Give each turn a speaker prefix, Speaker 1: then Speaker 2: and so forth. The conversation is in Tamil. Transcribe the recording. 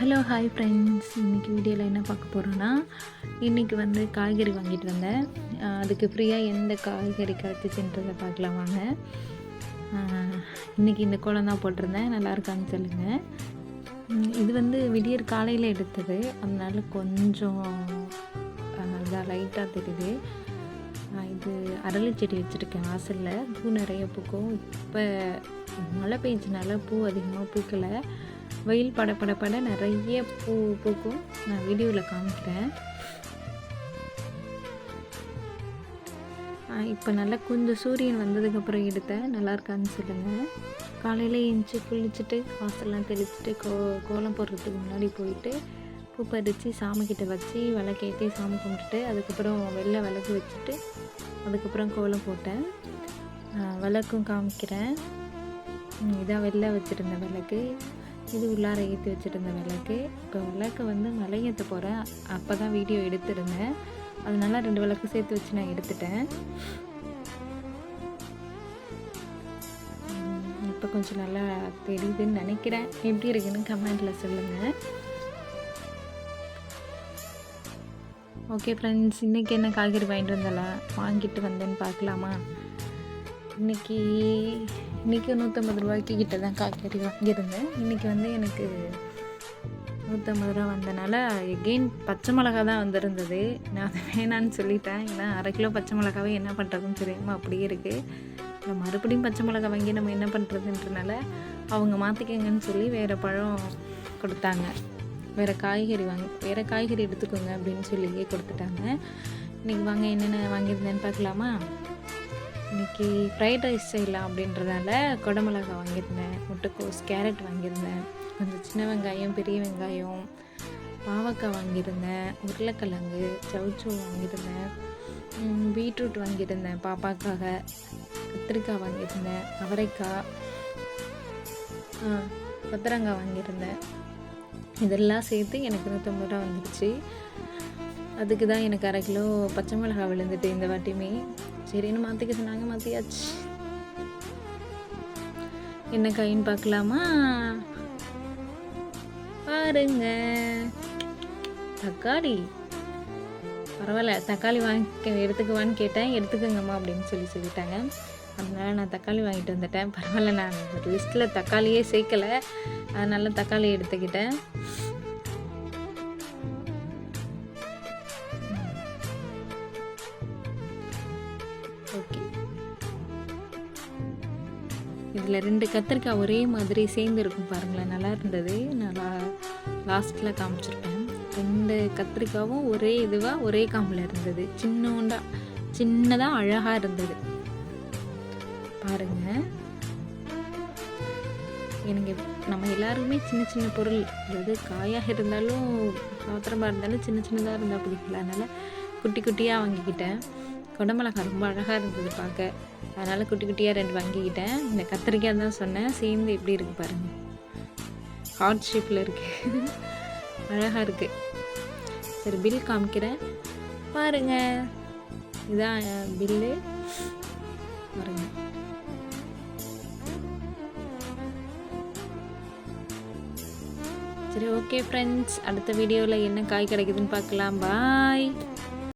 Speaker 1: ஹலோ ஹாய் ஃப்ரெண்ட்ஸ் இன்றைக்கி வீடியோவில் என்ன பார்க்க போகிறோன்னா இன்றைக்கி வந்து காய்கறி வாங்கிட்டு வந்தேன். அதுக்கு ஃப்ரீயாக எந்த காய்கறி கிடச்சிச்சுன்றதை பார்க்கலாம் வாங்க. இன்றைக்கி இந்த கோலம் தான் போட்டிருந்தேன். நல்லா இருக்கான்னு சொல்லுங்கள் இது வந்து விடியற் காலையில் எடுத்தது. அதனால கொஞ்சம் இதாக லைட்டாக தெரியுது. இது அரளி செடி வச்சுருக்கேன் வாசலில். பூ நிறைய பூக்கும். இப்போ மழை பெய்ஞ்சினால பூ அதிகமாக பூக்கலை. வெயில் பட பட பட நிறைய பூ பூக்கும். நான் வீடியோவில் காமிக்கிறேன். இப்போ நல்லா கொஞ்சம் சூரியன் வந்ததுக்கப்புறம் எடுத்தேன். நல்லா இருக்கான்னு சொல்லுங்கள் காலையில் எழுந்துச்சி குளிச்சுட்டு வாசல்லாம் தெளிச்சுட்டு கோ கோலம் போடுறதுக்கு முன்னாடி போயிட்டு பூ பறித்து சாமிக்கிட்ட வச்சு விளக்கேற்றி சாமி கும்பிட்டுட்டு அதுக்கப்புறம் வெளில விளக்கு வச்சுட்டு அதுக்கப்புறம் கோலம் போட்டேன். விளக்கும் காமிக்கிறேன். இதான் வெளில வச்சுருந்த விளக்கு. இது உள்ளார ஏற்றி வச்சுருந்த விளக்கு. இப்போ விளக்கு வந்து மலை ஏற்ற போகிறேன் அப்போ தான் வீடியோ எடுத்திருந்தேன். அதனால ரெண்டு விளக்கு சேர்த்து வச்சு நான் எடுத்துட்டேன். இப்போ கொஞ்சம் நல்லா தெரியுதுன்னு நினைக்கிறேன். எப்படி இருக்குன்னு கமெண்ட்டில் சொல்லுங்கள் ஓகே ஃப்ரெண்ட்ஸ் இன்றைக்கி என்ன காய்கறி வாங்கிட்டு வந்தலாம் வாங்கிட்டு வந்தேன்னு பார்க்கலாமா? இன்றைக்கி இன்றைக்கி நூற்றம்பது ரூபாய்க்கு கிட்ட தான் காய்கறி வாங்கியிருந்தேன். இன்றைக்கி வந்து எனக்கு நூற்றம்பது ரூபா வந்தனால எகெயின் பச்சை மிளகா தான் வந்திருந்தது. நான் அதை வேணான்னு சொல்லிட்டேன். ஏன்னா அரை கிலோ பச்சை மிளகாவே என்ன பண்ணுறதுன்னு தெரியாமல் அப்படியே இருக்குது மறுபடியும் பச்சை மிளகா வாங்கி நம்ம என்ன பண்ணுறதுன்றனால அவங்க மாற்றிக்கங்கன்னு சொல்லி வேறு பழம் கொடுத்தாங்க. வேறு காய்கறி வாங்கி வேறு காய்கறி எடுத்துக்கோங்க அப்படின்னு சொல்லியே கொடுத்துட்டாங்க. இன்றைக்கி வாங்க என்னென்ன வாங்கியிருந்தேன்னு பார்க்கலாமா? இன்றைக்கி ஃப்ரைட் ரைஸ் செய்யலாம் அப்படின்றதால குடமிளகா வாங்கியிருந்தேன் முட்டைக்கோஸ் கேரட் வாங்கியிருந்தேன் கொஞ்சம் சின்ன வெங்காயம் பெரிய வெங்காயம் பாவக்காய் வாங்கியிருந்தேன் உருளைக்கிழங்கு சவுச்சோ வாங்கியிருந்தேன் பீட்ரூட் வாங்கியிருந்தேன் பாப்பாக்காக கத்திரிக்காய் வாங்கியிருந்தேன் அவரைக்காய் கொத்தரங்காய் வாங்கியிருந்தேன். இதெல்லாம் சேர்த்து எனக்கு நூற்றம்பது ரூபா வந்துடுச்சு அதுக்கு தான் எனக்கு அரை கிலோ பச்சை மிளகா விழுந்துட்டு இந்த வாட்டியுமே. சரின்னு மாற்றிக்க சொன்னாங்க? மாற்றியாச்சு என்ன காயின்னு பார்க்கலாமா? பாருங்க. தக்காளி. பரவாயில்ல தக்காளி வாங்கி எடுத்துக்குவான்னு கேட்டேன். எடுத்துக்கோங்கம்மா அப்படின்னு சொல்லி சொல்லிட்டாங்க. அதனால நான் தக்காளி வாங்கிட்டு வந்துட்டேன். பரவாயில்ல நான் லிஸ்ட்டில் தக்காளியே சேர்க்கலை. அதனால தக்காளி எடுத்துக்கிட்டேன். ஓகே இதில் ரெண்டு கத்திரிக்காய் ஒரே மாதிரி சேர்ந்து இருக்கும் பாருங்களேன். நல்லா இருந்தது. நல்லா லாஸ்ட்டில் காமிச்சிருப்பேன். ரெண்டு கத்திரிக்காவும் ஒரே இதுவாக ஒரே காம்பில் இருந்தது. சின்னோண்டா சின்னதாக அழகாக இருந்தது. பாருங்கள் எனக்கு நம்ம எல்லாருக்குமே சின்ன சின்ன பொருள் அதாவது காயாக இருந்தாலும் பாத்திரமாக இருந்தாலும் சின்ன சின்னதாக இருந்தால் பிடிக்கல அதனால் குட்டி குட்டியாக வாங்கிக்கிட்டேன். குடமிளகா ரொம்ப அழகாக இருந்தது பார்க்க. அதனால் குட்டி குட்டியாக ரெண்டு வாங்கிக்கிட்டேன். இந்த கத்திரிக்காய் தான் சொன்னேன். சேர்ந்து எப்படி இருக்குது பாருங்கள் ஹார்ட் ஷேப்பில் இருக்குது அழகாக இருக்குது சரி பில் காமிக்கிறேன். பாருங்க. இதான் பில்லு பாருங்க. சரி ஓகே ஃப்ரெண்ட்ஸ் அடுத்த வீடியோவில் என்ன காய் கிடைக்குதுன்னு பார்க்கலாம். பாய்